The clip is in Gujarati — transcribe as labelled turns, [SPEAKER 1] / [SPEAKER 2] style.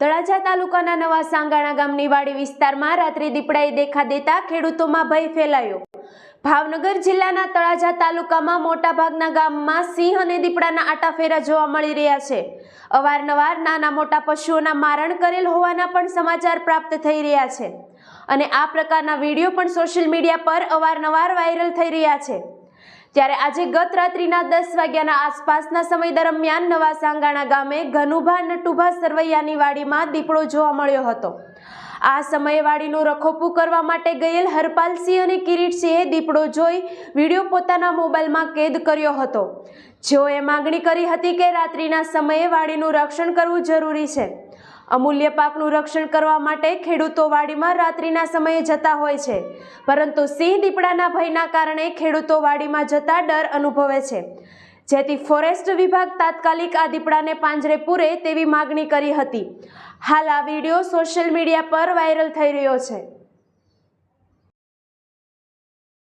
[SPEAKER 1] તળાજા તાલુકાના નવા સાંગાણા ગામની વાડી વિસ્તારમાં રાત્રે દીપડાએ દેખા દેતા ખેડૂતોમાં ભય ફેલાયો. ભાવનગર જિલ્લાના તળાજા તાલુકામાં મોટાભાગના ગામમાં સિંહ અને દીપડાના આટાફેરા જોવા મળી રહ્યા છે. અવારનવાર નાના મોટા પશુઓના મારણ કરેલ હોવાના પણ સમાચાર પ્રાપ્ત થઈ રહ્યા છે. અને આ પ્રકારના વીડિયો પણ સોશિયલ મીડિયા પર અવારનવાર વાયરલ થઈ રહ્યા છે. ત્યારે આજે ગત રાત્રિના દસ વાગ્યાના આસપાસના સમય દરમિયાન નવા સાંગાણા ગામે ઘનુભા નટુભા સરવૈયાની વાડીમાં દીપડો જોવા મળ્યો હતો. આ સમયે વાડીનું રખોપું કરવા માટે ગયેલ હરપાલસિંહ અને કિરીટસિંહે દીપડો જોઈ વીડિયો પોતાના મોબાઈલમાં કેદ કર્યો હતો. જેઓએ માગણી કરી હતી કે રાત્રિના સમયે વાડીનું રક્ષણ કરવું જરૂરી છે. અમૂલ્ય પાકનું રક્ષણ કરવા માટે ખેડૂતો વાડીમાં રાત્રિના સમયે જતા હોય છે. પરંતુ સિંહ દીપડાના ભયના કારણે ખેડૂતો વાડીમાં જતા ડર અનુભવે છે. જેથી ફોરેસ્ટ વિભાગ તાત્કાલિક આ દીપડાને પાંજરે પૂરે તેવી માગણી કરી હતી. હાલ આ વીડિયો સોશિયલ મીડિયા પર વાયરલ થઈ રહ્યો છે.